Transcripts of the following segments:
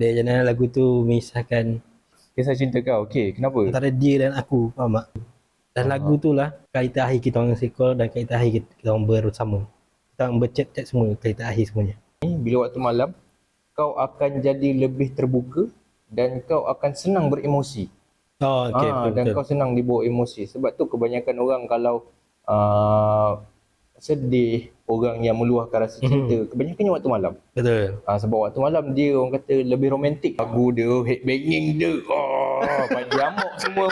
Dia mana lagu tu mengisahkan Kisah cinta kau. Okey, kenapa? antara dia dan aku, faham tak? Dan lagu tu lah kali terakhir kita orang sekolah dan kali terakhir kita, kita orang bersama. Kita orang berchat-chat semua kali terakhir semuanya. Bila waktu malam, kau akan jadi lebih terbuka dan kau akan senang beremosi. Oh, okey, ah, betul, dan betul. kau senang dibawa emosi. Sebab tu kebanyakan orang kalau uh, sedih, orang yang meluahkan rasa cinta, kebanyakannya waktu malam. Betul. Ah, sebab waktu malam dia orang kata lebih romantik. Lagu dia, headbanging dia. Oh, panjang amok semua.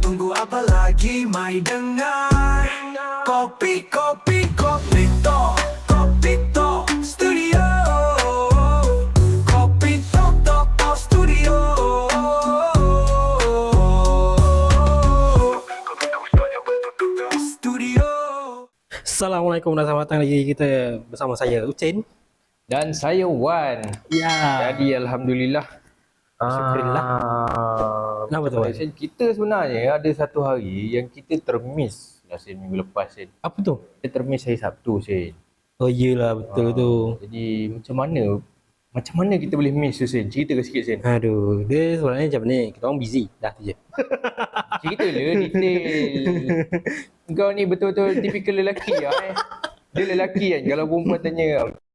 Tunggu apa lagi mai dengar Kopi Assalamualaikum dan selamat datang lagi kita bersama saya Ucin. Dan saya Wan. Ya. Jadi Alhamdulillah. Syukurillah. Ah, Kenapa tu, Wan? Kita sebenarnya ada satu hari yang kita termiss Sen minggu lepas Sen. Apa tu? Kita termiss hari Sabtu Sen. Oh iyalah betul tu. Jadi macam mana macam mana kita boleh miss tu Sen? Ceritakan sikit Sen. Aduh, dia sebenarnya macam ni. Kita orang busy. Dah tu je. Cerita le detail. Kau ni betul-betul tipikal lelaki lah eh. Dia lelaki kan kalau perempuan tanya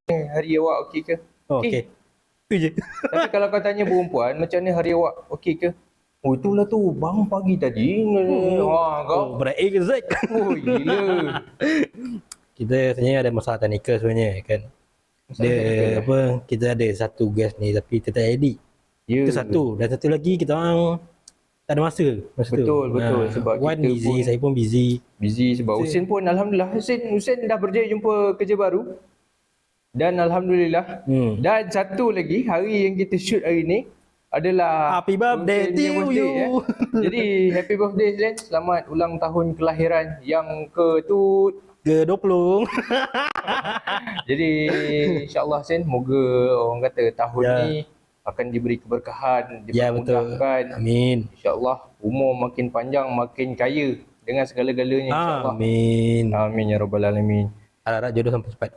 "Eh, hari awak okey ke? Oh, Okey. Tu je. Tapi kalau kau tanya perempuan macam mana hari awak okey ke? Oh itulah tu bangun pagi tadi. Wah kau. Oh, berat A ke Z? Oh gila. kita sebenarnya ada masalah teknikal sebenarnya kan. Dia apa kita ada satu guest ni tapi kita tak edit. Ya. Itu satu. Dan satu lagi kita orang tak ada masa masa tu. Betul, betul. Ha, Sebab Wan kita busy, pun- saya pun busy. Busy sebab Husin pun Alhamdulillah Husin, Husin dah berjaya jumpa kerja baru dan Alhamdulillah Hmm. dan satu lagi hari yang kita shoot hari ni adalah Happy birthday Husin to you. eh. Jadi happy birthday Husin Selamat ulang tahun kelahiran yang ke tu Ke 20. Jadi insyaAllah Husin Moga orang kata tahun Ya. ni akan diberi keberkahan Ya. Dipermudahkan Amin. InsyaAllah umur makin panjang makin kaya dengan segala-galanya insyaAllah Amin. Amin ya rabbal alamin. Harap-harap jodoh sampai cepat.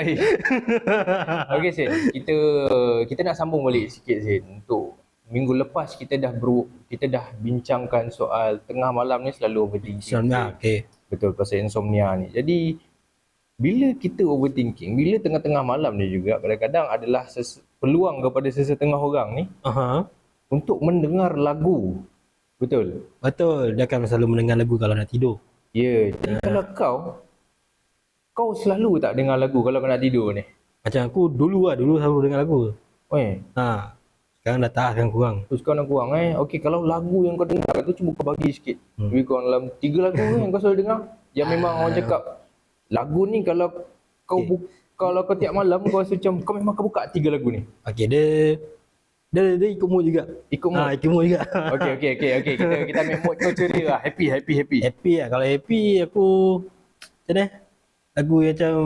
Okey Sin, kita kita nak sambung balik sikit Sin untuk minggu lepas kita dah ber, kita dah bincangkan soal tengah malam ni selalu overthinking. Insya-Allah. Okey. Betul pasal insomnia ni. Jadi bila kita overthinking, bila tengah-tengah malam ni juga kadang-kadang adalah ses, peluang kepada sesetengah orang ni Aha. untuk mendengar lagu. Betul. Betul. Dia akan selalu mendengar lagu kalau nak tidur. Ya, yeah. kalau kau kau selalu tak dengar lagu kalau kau nak tidur ni. Macam aku dulu lah. Dulu selalu dengar lagu. Oi, Ha. Sekarang dah tak sekarang kurang. Terus kau nak kurang eh. Okey kalau lagu yang kau dengar tu cuba kau bagi sikit. Hmm. Lebih kurang dalam tiga lagu kan yang kau selalu dengar. Yang memang orang cakap lagu ni kalau kau bu- kalau kau tiap malam kau rasa macam kau memang kau buka tiga lagu ni. Okey dia dia, dia ikut mood juga. Ikut mood. Ha, ikut mood juga. Okey okey okey okey kita kita ambil mood kau ceria lah. Happy happy happy. happy lah. Kalau happy aku macam mana? Lagu yang macam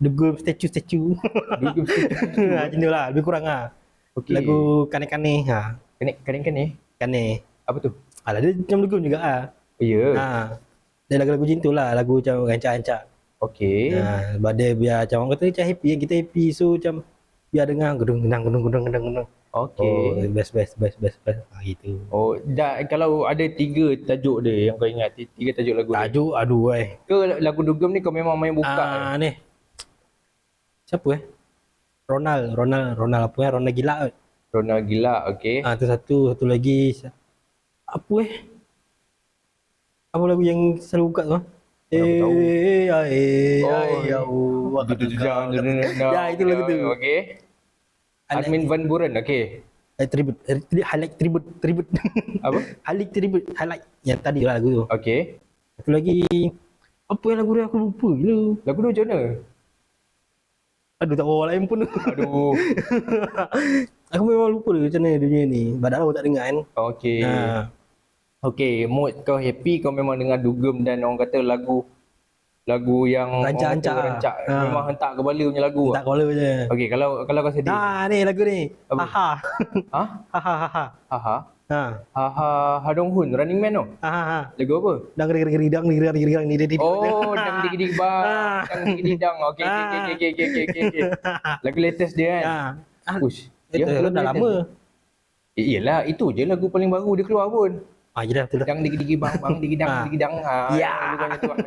The Girl Statue-Statue. Duduk ha, macam tu lah. Lebih kurang lah. Okey. Lagu Kane-Kane. Ha. Kene kene. Kane. Apa tu? Alah dia macam lagu juga lah. Oh, ya. Ha. Dia lagu-lagu macam tu lah. Lagu macam rancak-rancak. Okey. Ha. Sebab dia biar macam orang kata macam happy. Kita happy. So macam biar dengar gedung gedung gedung gedung gedung. Okey. Oh, best best best best best. Ha, gitu. Oh, dah kalau ada tiga tajuk dia yang kau ingat, tiga tajuk lagu dia. Tajuk aduh eh. Ke lagu dugem ni kau memang main buka. Ah ni. Siapa eh? Ronald, Ronald, Ronald apa eh? Ronald gila kot. Ronald gila, okey. Ah tu satu, satu lagi apa eh? Apa lagu yang selalu buka tu? ah? Eh, ya, eh, Oh, ya, ya. Ya, itu lagu tu. Okey. Admin Van Buren, okey. Eh, tribute, eh, highlight tribute, tribute. Apa? highlight tribute, highlight. Yang tadi lah lagu tu. Okey. Satu lagi, apa yang lagu dia aku lupa gila. Lagu tu macam mana? Aduh, tak bawa lain pun. Aduh. aku memang lupa dia macam mana dunia ni. Badak aku tak dengar kan. Okey. Ha. Okey, mood kau happy kau memang dengar dugem dan orang kata lagu lagu yang Rancak-rancak rancak Ha. memang hentak kepala punya lagu. Tak kepala je. Okey, kalau kalau kau sedih. Nah, ni lagu ni. Apa? Haha. Ha? Haha haha. Ha ha. Ha. Ha ha Ha Dong Hun, Running Man tu. Ha ha ha. Lagu apa? Dang geri geri dang geri geri geri ni dia. Oh, dang digi bang. Ah. Dang digi dang. Okey okey okey okey okey okey. Lagu latest dia kan. Ha. Ush. Itu lagu dah latest. lama. Eh, iyalah, itu je lagu paling baru dia keluar pun. Ah, je dah betul dah. Dang digi digi bang bang digi dang Ah. digi dang. Ha. Ya. Lagu macam tu. lah.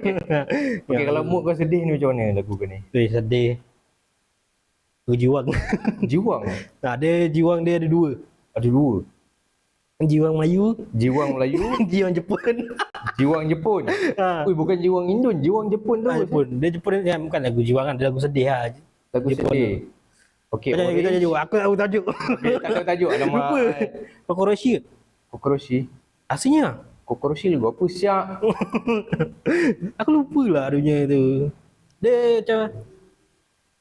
Okey. Ya. kalau mood kau sedih ni macam mana lagu kau ni? Eh, sedih. Tu jiwang. Jiwang. Nah, dia jiwang dia ada dua. Ada dua. Jiwang Melayu, Jiwang Melayu, jiwang Jepun. jiwang Jepun. ha. Ui, bukan jiwang Indon, jiwang Jepun tu. Ah, Jepun. Dia Jepun dia bukan lagu jiwang kan, dia lagu sedih lah. Lagu Jepun sedih. Okey, Macam kita tajuk. Aku tahu tajuk. Tak tahu tajuk. Alamak. Lupa. Kokoroshi ke? Kokoroshi. Aslinya. Kokoroshi lagu apa siap? Aku lupa lah dia punya tu. Dia macam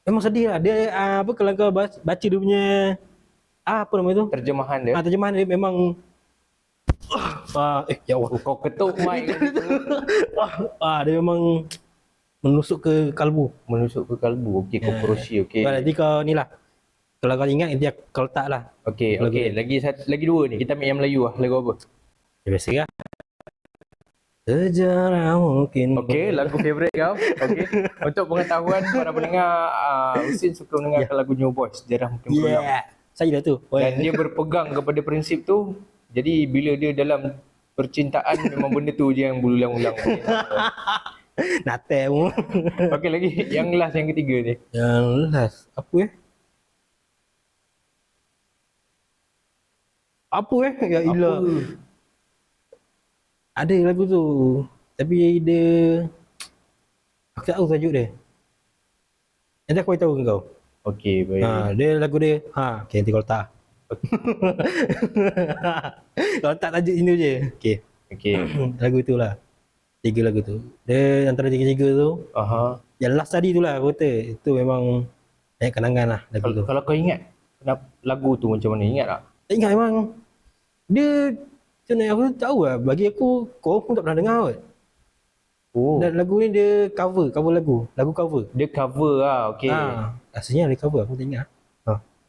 memang sedih lah. Dia ah, apa kalau kau baca, dia punya ah, apa nama tu? Terjemahan dia. Ah, terjemahan dia memang ah, eh ya Allah. Kau ketuk mic gitu. Ah, ah, dia memang menusuk ke kalbu. Menusuk ke kalbu. Okey, kokoroshi. Okey. Okay. Nanti kau ni lah. Kalau kau ingat nanti aku- kau letak lah. Okey, okey. dia. Lagi satu, lagi dua ni. Kita ambil yang Melayu lah. Lagu apa? Ya, biasa lah. Sejarah mungkin. Okey, lagu favourite kau. Okey. Untuk pengetahuan para pendengar, uh, Husin suka mendengarkan lagu New Boys. Sejarah mungkin yeah. Yeah. Saya dah tu. Dan dia berpegang kepada prinsip tu. Jadi bila dia dalam percintaan memang benda tu je yang berulang-ulang. Natal pun. Okey lagi yang last yang ketiga ni. Yang last. Apa eh? Apa eh? Ya ilah. Ada lagu tu. Tapi dia aku tak tahu tajuk dia. Nanti aku ke kau. Okey baik. Ha, dia lagu dia. Ha, okay, nanti kau letak. kau letak tajuk ini je. Okay. Okey. lagu tu lah. Tiga lagu tu. Dia antara tiga-tiga tu. Aha. Yang last tadi tu lah aku kata. Itu memang banyak kenangan lah lagu Kalau, tu. kalau kau ingat kenapa lagu tu macam mana? Ingat tak? Tak ingat memang. Dia macam mana aku tak tahu lah. Bagi aku kau pun tak pernah dengar kot. Oh. Dan lagu ni dia cover, cover lagu. Lagu cover. Dia cover lah. Okey. Ha, aslinya dia cover aku tak ingat.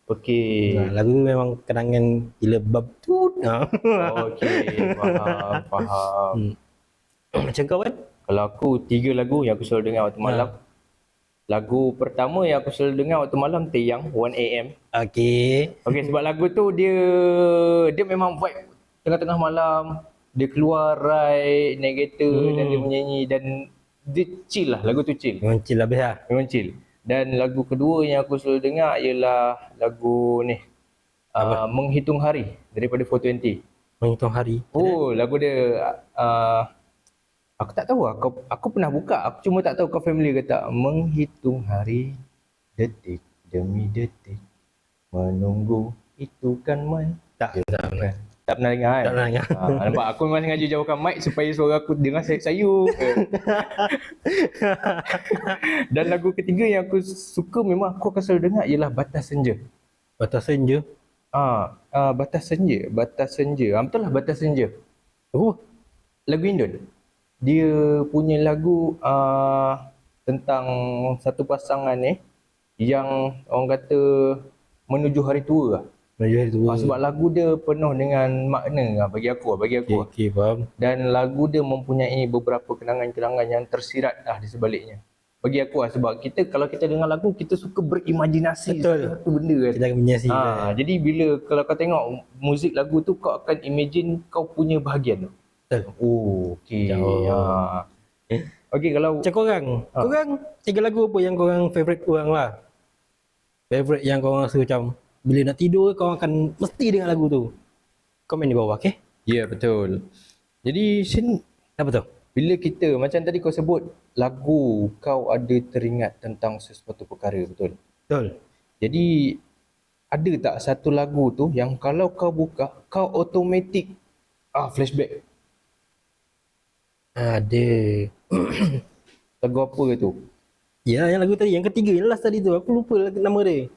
Ha. Okey. Ha, lagu memang kenangan gila bab tu. Ha. Oh, Okey. Faham. Faham. Hmm. Macam kau kan? Kalau aku tiga lagu yang aku selalu dengar waktu malam. Lagu pertama yang aku selalu dengar waktu malam Teyang 1am. Okey. Okey sebab lagu tu dia dia memang vibe tengah-tengah malam. Dia keluar ride navigator Hmm. dan dia menyanyi dan dia chill lah lagu tu chill. Memang chill habis lah. Memang chill. Dan lagu kedua yang aku selalu dengar ialah lagu ni. Uh, Menghitung Hari daripada 420. Menghitung hari. Oh, lagu dia uh, aku tak tahu aku aku pernah buka, aku cuma tak tahu kau familiar ke tak. Menghitung hari detik demi detik menunggu itu kan man. Tak, tak pernah. Tak pernah dengar kan? Tak pernah dengar. Ha, nampak aku memang sengaja jauhkan mic supaya suara aku dengar sayup-sayup. Dan lagu ketiga yang aku suka memang aku akan selalu dengar ialah Batas Senja. Batas senja. Ah, ah Batas Senja, Batas Senja. Ah, betul lah Batas Senja. Oh, lagu Indon. Dia punya lagu uh, tentang satu pasangan ni yang orang kata menuju hari tua lah. Tu. Ah, sebab lagu dia penuh dengan makna lah bagi aku lah, bagi aku. Okey, lah. okey, faham. Dan lagu dia mempunyai beberapa kenangan-kenangan yang tersirat lah di sebaliknya. Bagi aku lah sebab kita kalau kita dengar lagu kita suka berimajinasi Betul. satu benda kan. Kita akan menyiasi. Ha, jadi bila kalau kau tengok muzik lagu tu kau akan imagine kau punya bahagian tu. Betul. Oh, okey. Ha. Okey kalau Macam korang, Ha. korang tiga lagu apa yang korang favourite korang lah? Favourite yang korang rasa macam bila nak tidur korang akan mesti dengar lagu tu. Komen di bawah, okey? Ya, yeah, betul. Jadi Shin Apa tu? bila kita macam tadi kau sebut lagu kau ada teringat tentang sesuatu perkara, betul? Betul. Jadi ada tak satu lagu tu yang kalau kau buka kau automatik ah flashback Ada. lagu apa tu? Ya, yang lagu tadi, yang ketiga, yang last tadi tu. Aku lupa nama dia.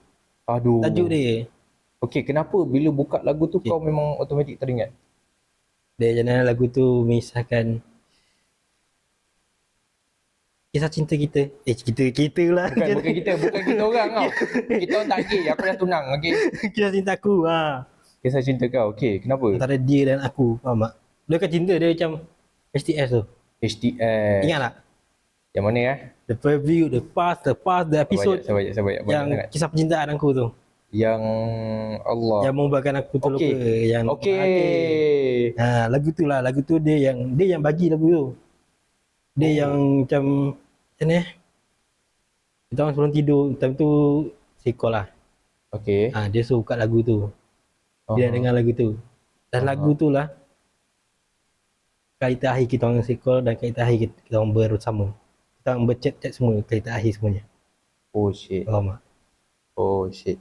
Aduh. Tajuk dia. Okey, kenapa bila buka lagu tu Okey. kau memang automatik teringat? Dia jangan lagu tu mengisahkan kisah cinta kita. Eh, kita kita lah. Bukan bukan kita, bukan kita orang tau. Kita orang tak gay, aku dah tunang, okey. kisah cinta aku. Ha. Kisah cinta kau. Okey, kenapa? Antara dia dan aku, faham tak? Dia kan cinta dia macam HTS tu. HTS. Ingat tak? Yang mana eh? The preview, the past, the past, the episode Sabar, sabar, sabar. yang Banyak sangat. kisah percintaan aku tu. Yang Allah. Yang membuatkan aku tu Okey. lupa. Yang Okey. Ha, lagu tu lah. Lagu tu dia yang dia yang bagi lagu tu. Dia Oh. yang macam macam ni eh. Kita orang sebelum tidur, time tu sekolah lah. Okey. Ha, dia suruh buka lagu tu. Dia Aha. dengar lagu tu. Dan Aha. lagu tu lah kali terakhir kita orang sekolah dan kali terakhir kita, kita orang bersama. Kita orang berchat-chat semua kali terakhir semuanya. Oh shit. Faham tak? Oh shit.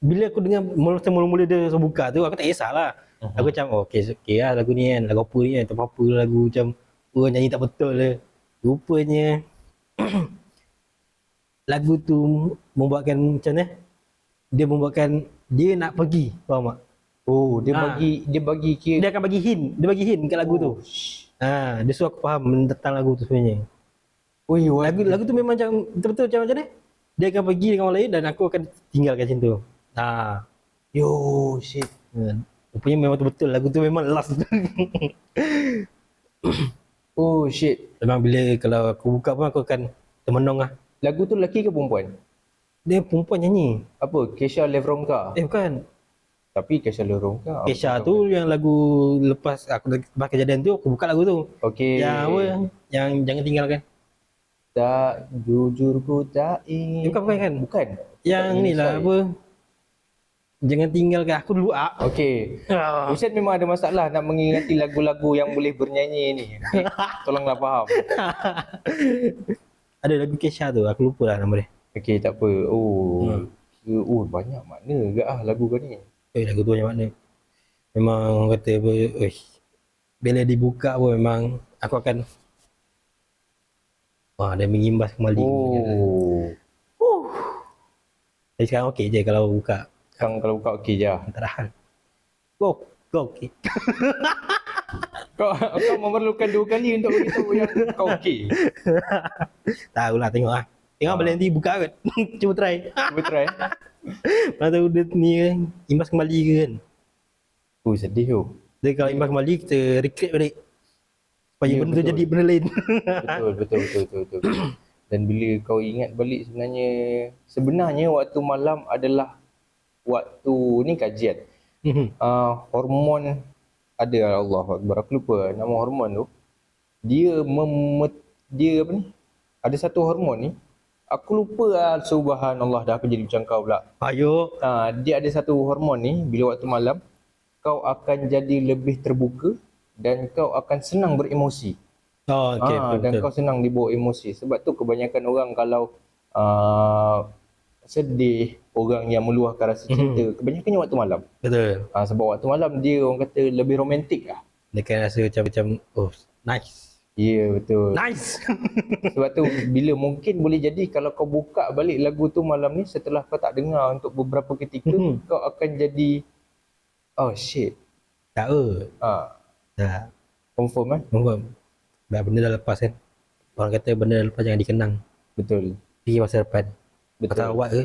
Bila aku dengar mula mula dia suruh buka tu, aku tak kisahlah. Mhm. Aku macam, oh, okay, okay lah lagu ni kan. Lagu apa ni kan. Tak apa-apa lah lagu macam orang nyanyi tak betul lah. Rupanya lagu tu membuatkan macam ni. Dia membuatkan dia nak pergi. Faham tak? Oh, dia Ah. bagi dia bagi kira Dia akan bagi hint. Dia bagi hint kat lagu tu. Oh, shh. Ha, dia suruh aku faham tentang lagu tu sebenarnya. What? Lagu lagu tu memang macam betul-betul macam macam ni. Dia akan pergi dengan orang lain dan aku akan tinggalkan macam tu. Ha. Yo, shit. Hmm. Rupanya memang betul-betul lagu tu memang last. Oh shit. memang bila kalau aku buka pun aku akan termenung lah. Lagu tu lelaki ke perempuan? Dia perempuan nyanyi. Apa? Kesha Levronka. Eh bukan. Tapi Kesha Levronka. Kesha tu yang lagu lepas aku lepas kejadian tu aku buka lagu tu. Okey. Yang apa? Yang jangan tinggalkan. Tak jujur ku tak Eh, ingin. bukan bukan kan? Bukan. Yang ni lah apa? Jangan tinggalkan aku dulu ah. Okey. Ah. Ustaz memang ada masalah nak mengingati lagu-lagu yang boleh bernyanyi ni. Tolonglah faham. Ada lagu Kesha tu, aku lupa lah nama dia. Okey, tak apa. Oh. Hmm. Oh, banyak makna ke ah lagu kau ni. Eh lagu tu banyak makna. Memang orang kata apa, uish, bila dibuka pun memang aku akan Wah, dia mengimbas kembali. Oh. Tapi sekarang okey je kalau buka. Sekarang kalau buka okey je. ah. Tak ada hal. Go, go okey. Kau kau memerlukan dua kali untuk beritahu yang kau okey. Tahulah tengok ah. Tengok Ah. boleh nanti buka kan. Cuba try. Cuba try. Mana tahu dia ni kan, imbas kembali ke kan. Oh, sedih tu. Dia kalau imbas kembali kita recreate balik. Supaya Ya, benda tu betul. jadi benda lain. Betul, betul, betul, betul, betul. Dan bila kau ingat balik sebenarnya sebenarnya waktu malam adalah waktu ni kajian. Uh, hormon ada Allah Akbar aku lupa nama hormon tu. Dia mem dia apa ni? Ada satu hormon ni. Aku lupa lah subhanallah dah aku jadi macam kau pula. Ayo. Uh, dia ada satu hormon ni bila waktu malam kau akan jadi lebih terbuka dan kau akan senang beremosi. Oh, okey, ah, betul, dan betul. kau senang dibawa emosi. Sebab tu kebanyakan orang kalau uh, sedih, orang yang meluahkan rasa cinta, kebanyakannya waktu malam. Betul. Ah, sebab waktu malam dia orang kata lebih romantik lah. Dia kan rasa macam macam oh, nice. Ya, yeah, betul. Nice. Sebab tu bila mungkin boleh jadi kalau kau buka balik lagu tu malam ni setelah kau tak dengar untuk beberapa ketika, Mhm. kau akan jadi oh shit. tak apa. Ah, Tak. confirm kan? Mungkin dah benda dah lepas kan. Orang kata benda dah lepas jangan dikenang. Betul. Fikir masa depan. Betul. buat ke?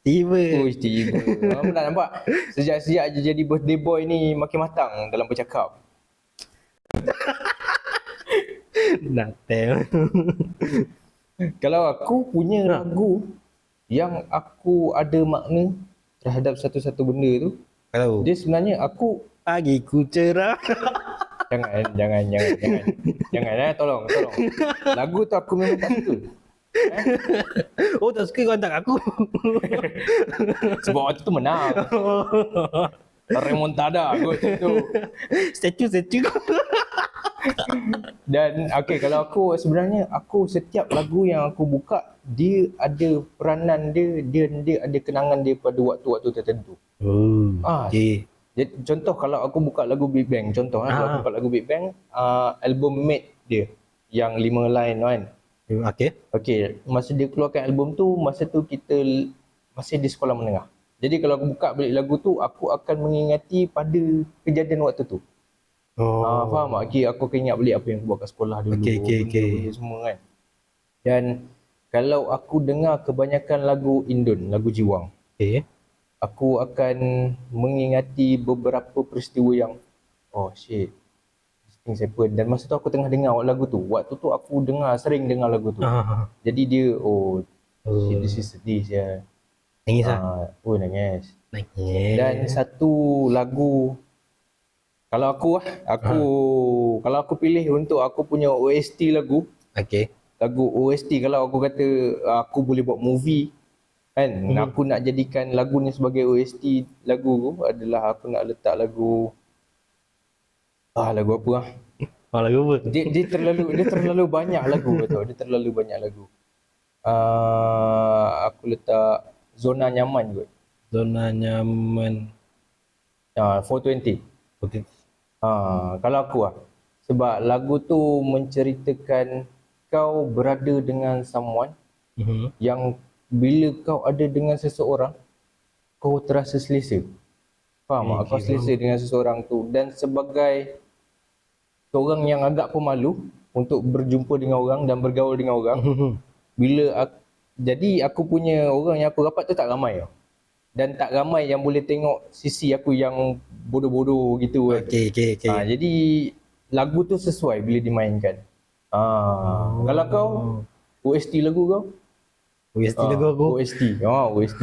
Tiba. Oh, tiba. Kamu nak nampak? Sejak-sejak je jadi birthday boy ni makin matang dalam bercakap. Nak tell. Kalau aku punya lagu yang aku ada makna terhadap satu-satu benda tu, Kalau dia sebenarnya aku pagi ku cerah. jangan jangan jangan jangan jangan eh tolong tolong. Lagu tu aku memang tak suka. oh tak suka kau hantar aku. Sebab waktu tu menang. Remontada kot tu. statue statue. Dan okay kalau aku sebenarnya aku setiap lagu yang aku buka dia ada peranan dia dia dia ada kenangan dia pada waktu-waktu tertentu. Oh. Ah, Okay. Jadi, contoh kalau aku buka lagu Big Bang, contoh ah. kalau aku Ah. buka lagu Big Bang, uh, album Mate dia yang lima line kan. Okay. Okey, masa dia keluarkan album tu, masa tu kita masih di sekolah menengah. Jadi kalau aku buka balik lagu tu, aku akan mengingati pada kejadian waktu tu. Oh. Ah, faham tak? Okay, aku akan ingat balik apa yang aku buat kat sekolah dulu. Okey, okey, okey. benda-benda semua kan. Dan kalau aku dengar kebanyakan lagu Indon, lagu Jiwang. Okay. Aku akan mengingati beberapa peristiwa yang oh shit. This thing happen dan masa tu aku tengah dengar lagu tu. Waktu tu aku dengar sering dengar lagu tu. Ah, jadi dia oh oh, shit this is sedih ya. Nangis ah, oh nangis. Nangis. dan satu lagu kalau aku lah aku kalau aku pilih untuk aku punya OST lagu. Okay. lagu OST kalau aku kata uh, aku boleh buat movie kan Hmm. aku nak jadikan lagu ni sebagai OST lagu adalah aku nak letak lagu ah lagu apa lah Oh, lagu apa? dia, dia terlalu dia terlalu banyak lagu tau dia terlalu banyak lagu uh, aku letak zona nyaman kot Zona nyaman. uh, 420 Okay. Ha, kalau aku lah. Sebab lagu tu menceritakan kau berada dengan someone Mhm. yang bila kau ada dengan seseorang, kau terasa selesa. Faham tak? Okay, Kau selesa dengan seseorang tu. Dan sebagai seorang yang agak pemalu untuk berjumpa dengan orang dan bergaul dengan orang, bila aku, jadi aku punya orang yang aku rapat tu tak ramai tau. Dan tak ramai yang boleh tengok sisi aku yang bodoh-bodoh gitu kan. Okay, okay, okay. Ha, jadi lagu tu sesuai bila dimainkan. Ha, Oh. Kalau kau OST lagu kau? OST lagu aku. OST. Ha, OST.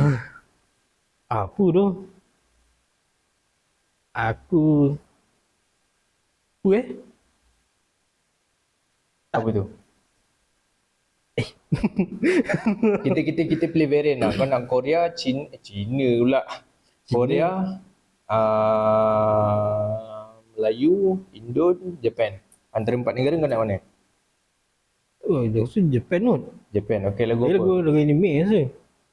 Apa tu? Aku Apa eh? Apa tu? kita kita kita play variant lah. Kau nak Korea, Cina, Cina pula. Korea, uh, Melayu, Indon, Japan. Antara empat negara kau nak mana? Oh, dia rasa Japan tu. Japan. Okey lagu Dia apa? lagu lagu anime rasa.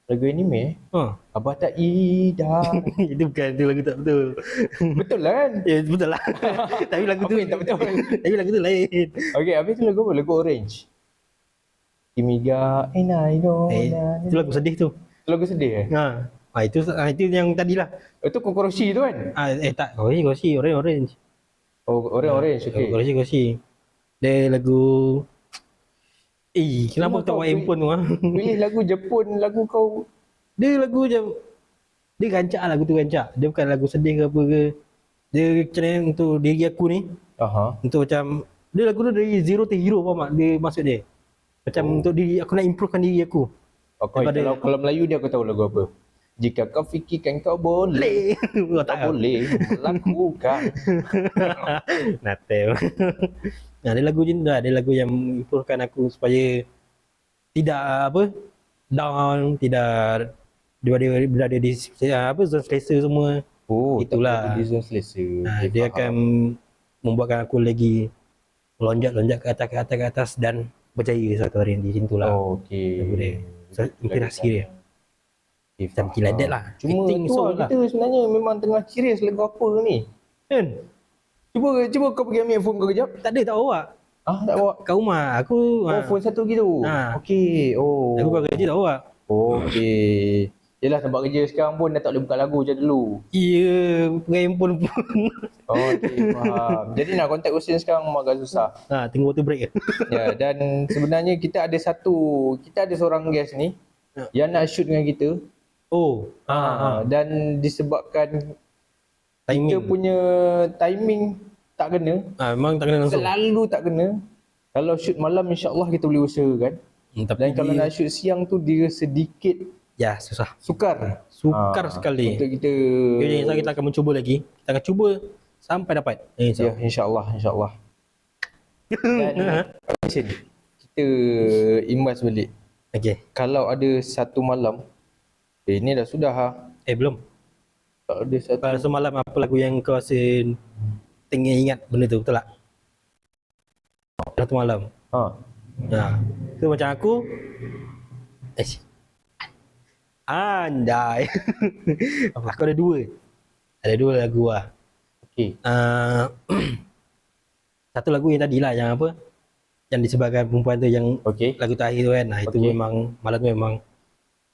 Lagu anime. Ha. Abah tak ida. itu bukan tu lagu tak betul. Betul lah kan? ya betul lah. Tapi lagu tu Apa yang tak betul? Tapi lagu tu lain. Okey, habis tu lagu apa? Lagu Orange. Kimiga and I know. Eh, itu lagu sedih tu. Tu lagu sedih eh? Ha. Ha itu ha, itu yang tadi lah. Itu Kokoroshi tu kan? Ah eh tak. Oh, ini gosi orange orange. Oh, Orange Orange. Okey. Gosi gosi. Dia lagu Eh, kenapa kau buat handphone tu ah? Pilih lagu Jepun, lagu kau. Dia lagu macam dia rancak lah lagu tu rancak. Dia bukan lagu sedih ke apa ke. Dia macam untuk diri aku ni Aha. untuk macam dia lagu tu dari zero to hero faham tak? Dia maksud dia. Macam Oh. untuk diri aku nak improvekan diri aku. Okay, Daripada- kalau, kalau Melayu dia aku tahu lagu apa. Jika kau fikirkan kau boleh, Boleh. Oh, kau tak boleh lakukan. Natal. Nah, ada lagu macam tu lah. Ada lagu yang improvekan aku supaya tidak apa down, tidak berada berada di apa zon selesa semua. Oh, Itulah. boleh Dia selesa. Okay, dia faham. akan membuatkan aku lagi lonjak-lonjak ke atas ke atas ke atas dan berjaya satu hari nanti macam tu lah. Oh, okey. Dia. So, inspirasi dia. Okay, Macam kilat lah. Cuma Acting tu so lah, kita sebenarnya memang tengah curious lagu apa ni. Kan? Cuba cuba kau pergi ambil phone kau kejap. Tak ada tak bawa. Ah, tak bawa. Kat rumah aku Oh, ha, phone satu gitu. Ha. Okey. Oh. aku buat kerja tak bawa. Okey. Yelah tempat kerja sekarang pun dah tak boleh buka lagu macam dulu. Ya, pegang handphone pun. Oh, okey, faham. Jadi nak contact Hussein sekarang memang agak susah. ha, tengok water break ke. Ya, dan sebenarnya kita ada satu, kita ada seorang guest ni Ya. yang nak shoot dengan kita. Oh, ha, ha. Ha, dan disebabkan kita Timing. punya timing tak kena, Ha, memang tak kena langsung. selalu tak kena. Kalau shoot malam insya-Allah kita boleh usahakan. Hmm, tapi Dan kalau nak shoot siang tu dia sedikit ya susah. sukar. Sukar Ha, sekali. Untuk kita Okay, insya kita akan mencuba lagi. Kita akan cuba sampai dapat. Eh, Ya, insya insya-Allah, insya-Allah. Dan Hussein, kita imbas balik. Okay. Kalau ada satu malam Eh ni dah sudah ha. Eh, belum. Ada satu Kalau semalam apa lagu yang kau rasa tengah ingat benda tu, betul tak? Satu malam. ha. Ha. So macam aku eh, Andai Aku ada dua Ada dua lagu lah Okey. uh, Satu lagu yang tadi lah Yang apa Yang disebabkan perempuan tu Yang Okey. lagu terakhir tu kan nah, Itu Okey. memang Malam tu memang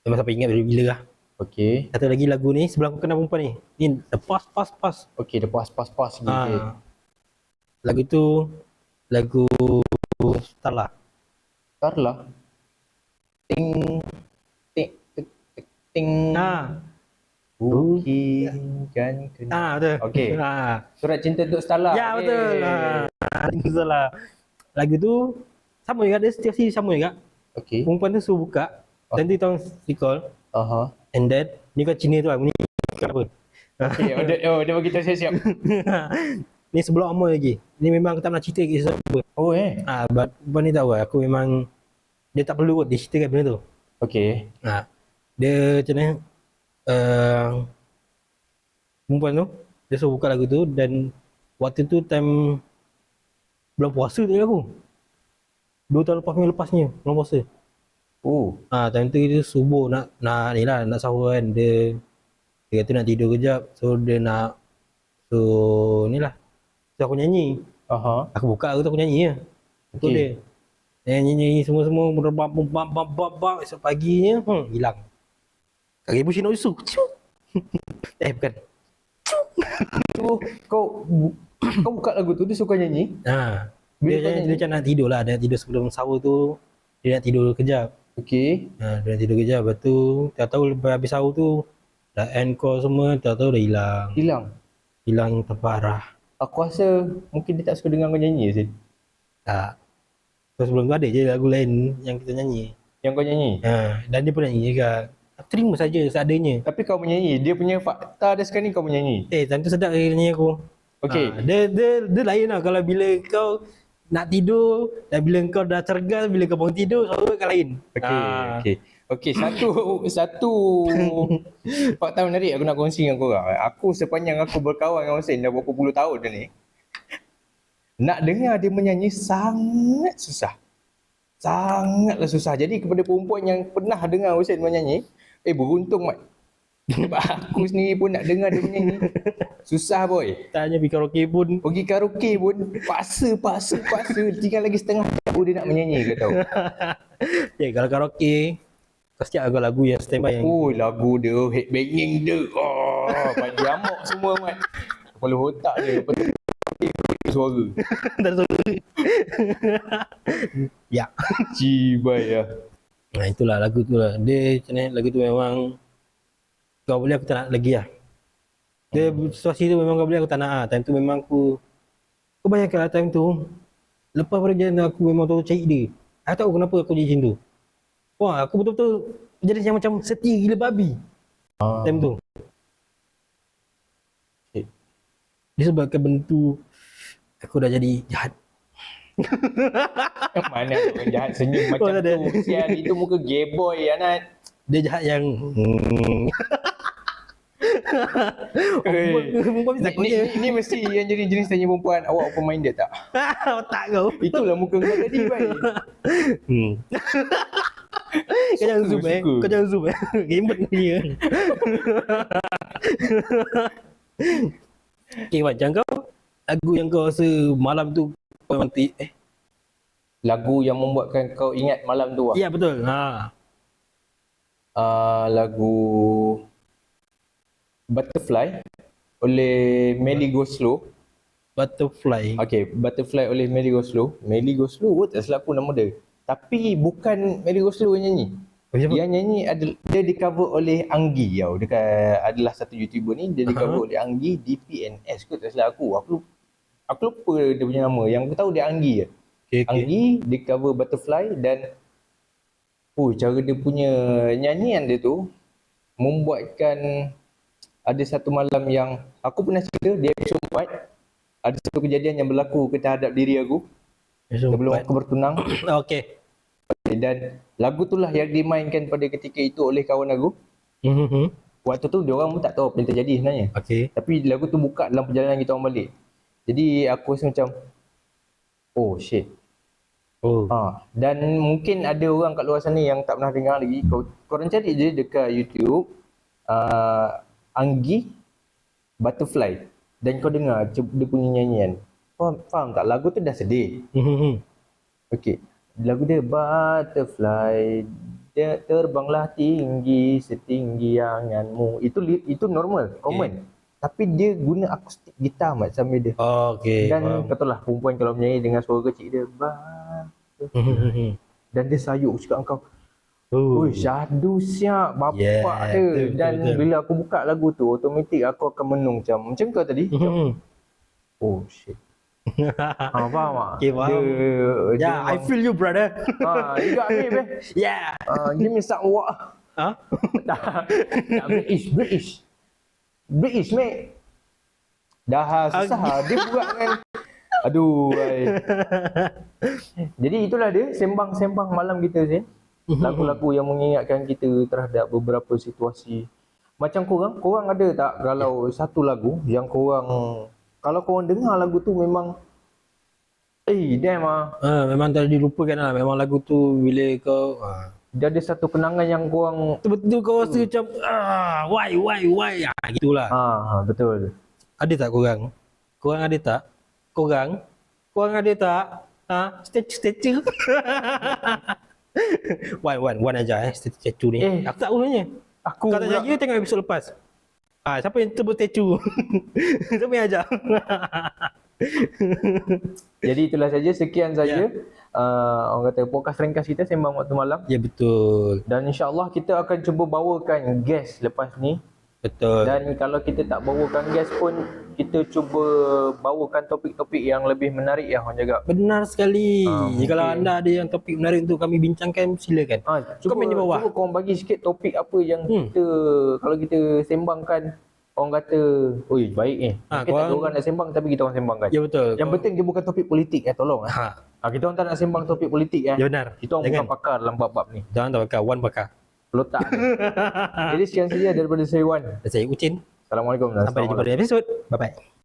Memang sampai ingat bila-bila lah Okey. Satu lagi lagu ni Sebelum aku kenal perempuan ni Ni the pas pas pas Okey, dah pas-pas-pas gitu. ha. Okay. Lagu tu Lagu Tak Ntar lah. Ting ting ting ting. ting. Ha. Bukitkan kenangan. Ah betul. Okey. Ah. Surat cinta untuk Stella. Ya betul. Ah, betul lah. Lagu tu sama juga dia situasi sama juga. Okey. Perempuan tu suruh buka. Dan dia tolong recall. Aha. And then ni kau Cina tu lah bunyi apa. Okey, oh, dia, oh, dia bagi tahu saya siap. ni sebelum lama lagi. Ni memang aku tak nak cerita kisah apa. Oh eh. Ah, but Puan ni tahu lah, aku memang dia tak perlu kot dia ceritakan benda tu. Okey. Ha. Dia macam mana? Uh, perempuan tu dia suruh buka lagu tu dan waktu tu time bulan puasa tu aku. Dua tahun lepas punya lepasnya bulan puasa. Oh. Ah, time tu dia subuh nak nak ni lah nak sahur kan. Dia dia kata nak tidur kejap. So dia nak so ni lah. So aku nyanyi. Aha. aku buka aku tu aku nyanyi je. Betul Okey. dia. Nyanyi nyanyi semua semua berbab bab bab bab bab esok paginya hmm, hilang. Kat ribu sini usu eh bukan. Tu kau bu- kau buka lagu tu dia suka nyanyi. ha. Bila dia, dia, dia macam nak tidur lah. Dia tidur sebelum sahur tu dia nak tidur kejap Okey. ha, dia tidur kejap lepas tu tak tahu lepas habis sahur tu dah end call semua tak tahu dah hilang Hilang. hilang terparah Aku rasa mungkin dia tak suka dengar kau nyanyi Zin. tak so, sebelum tu ada je lagu lain yang kita nyanyi Yang kau nyanyi. ha, dan dia pun nyanyi juga Aku terima saja seadanya Tapi kau menyanyi. Dia punya fakta dia sekarang ni kau menyanyi. Eh, time tu sedap lagi nyanyi aku. Okey. Ha, dia, dia, dia lain lah kalau bila kau nak tidur dan bila kau dah cergas, bila kau bangun tidur, selalu kan lain. Okey, Ah. okey. Okey, satu satu fakta menarik aku nak kongsi dengan korang. Aku sepanjang aku berkawan dengan Hussein dah berapa puluh tahun dah ni. Nak dengar dia menyanyi sangat susah. Sangatlah susah. Jadi kepada perempuan yang pernah dengar Hussein menyanyi, eh beruntung mat. Sebab aku sendiri pun nak dengar dia menyanyi. Susah boy. Tak hanya pergi karaoke pun. Pergi karaoke pun paksa, paksa, paksa. Tinggal lagi setengah jam baru dia nak menyanyi kau tahu. Eh, kalau karaoke, kau setiap lagu yang standby yang Oh lagu dia headbanging dia. Oh, panjang amok semua mat. Kepala otak dia suara. tak ada suara. ya. Cibai lah. Nah, itulah lagu tu lah. Dia macam lagu tu memang kau boleh aku tak nak lagi lah. Dia situasi tu memang kau boleh aku tak nak lah. Time tu memang aku kau bayangkan lah time tu lepas pada tu aku memang betul cari dia. Aku tahu kenapa aku jadi macam tu. Wah, aku betul-betul jadi yang macam setia gila babi Ah. time tu. Okay. Disebabkan benda tu aku dah jadi jahat. Mana orang jahat senyum macam Oh, ada. tu. Sial itu muka gay boy Anat. Dia jahat yang hmm. Perempuan Ni, mesti takut ni, ni, ni mesti yang jadi jenis tanya perempuan awak open minded tak? Otak kau. Itulah muka kau tadi baik. Hmm. Kau jangan zoom eh. Kau jangan zoom eh. Rembet dia. okay, macam kau lagu yang kau rasa malam tu kau memang ti- eh Lagu yang membuatkan kau ingat malam tu lah. ya betul. Ha. uh, lagu Butterfly oleh Melly Go Slow. Butterfly. Okay, Butterfly oleh Melly Go Slow. Melly Go Slow, oh, tak silap aku nama dia. Tapi bukan Melly Go Slow yang nyanyi. Siapa? Yang nyanyi adalah dia di cover oleh Anggi tau. Ka- adalah satu YouTuber ni dia di cover oleh Anggi DPNS kot tak silap aku. Aku aku lupa dia punya nama. Yang aku tahu dia Anggi je. Okay, okay. Anggi di cover Butterfly dan oh cara dia punya nyanyian dia tu membuatkan ada satu malam yang aku pernah cerita di episod 4 ada satu kejadian yang berlaku terhadap diri aku Esok sebelum empat. aku bertunang Okay. dan lagu tu lah yang dimainkan pada ketika itu oleh kawan aku Mhm. waktu tu dia orang pun tak tahu apa yang terjadi sebenarnya Okay. tapi lagu tu buka dalam perjalanan kita orang balik jadi aku rasa macam oh shit Oh. Ha, dan mungkin ada orang kat luar sana yang tak pernah dengar lagi. Kau korang cari je dekat YouTube uh, Anggi Butterfly dan kau dengar dia punya nyanyian. Faham, faham tak? Lagu tu dah sedih. Mhm. Okey. Lagu dia Butterfly dia terbanglah tinggi setinggi anganmu. Itu itu normal, common. Tapi dia guna akustik gitar mat sambil dia. Okay. Dan tahu lah perempuan kalau menyanyi dengan suara kecil dia Mhm. dan dia sayuk cakap kau Oh. Ui, syahdu siap bapak Yeah, dia. betul, betul, Dan betul. bila aku buka lagu tu, automatik aku akan menung macam macam kau tadi. Mhm. Oh shit. ha, faham tak? Okay, faham. Dia, dia Yeah, I memang- feel you brother. Ha, you got me, man. yeah. Uh, give me some water. Ha? tak, tak British, British. British, mate. Dah susah lah. Dia buat dengan... Aduh. Jadi itulah dia sembang-sembang malam kita, Zain. Lagu-lagu yang mengingatkan kita terhadap beberapa situasi. Macam korang, korang ada tak kalau satu lagu yang korang... Kalau korang dengar lagu tu memang... Eh, damn ah. Ah, memang tak dilupakan lah. Memang lagu tu bila kau ah, Dia ada satu kenangan yang korang... betul-betul kau rasa macam ah, why why why ah gitulah. Ha, ha betul. Ada tak korang? Korang ada tak? Korang? Korang ada tak? Ha? Statue-statue? one, one, one aja eh statue ni. Eh. Aku tak tahu sebenarnya. Aku Kau tak jaga tengok episod lepas. Ah, siapa yang sebut statue? siapa yang ajar? Jadi itulah saja sekian saja Ya. uh, orang kata podcast ringkas kita sembang waktu malam ya betul. dan insyaallah kita akan cuba bawakan guest lepas ni Betul. dan kalau kita tak bawakan guest pun kita cuba bawakan topik-topik yang lebih menarik ya orang jaga. Benar sekali. Ah, Kalau anda ada yang topik menarik untuk kami bincangkan, silakan. Ha, cuba, Komen di bawah. cuba korang bagi sikit topik apa yang Hmm. kita kalau kita sembangkan orang kata, "Oi, baik ni." Ah, Mungkin tak ada korang- orang nak sembang tapi kita orang sembangkan. Ya betul. Yang penting dia bukan topik politik eh, tolong eh. Ha, Ha, kita orang tak nak sembang topik politik eh. ya benar. Kita orang Jangan. bukan pakar dalam bab-bab ni. Jangan tak bakar, one bakar. Pelotak. Jadi sekian saja daripada saya Wan. Dan saya Ucin. Assalamualaikum. Sampai jumpa di episod. Bye bye.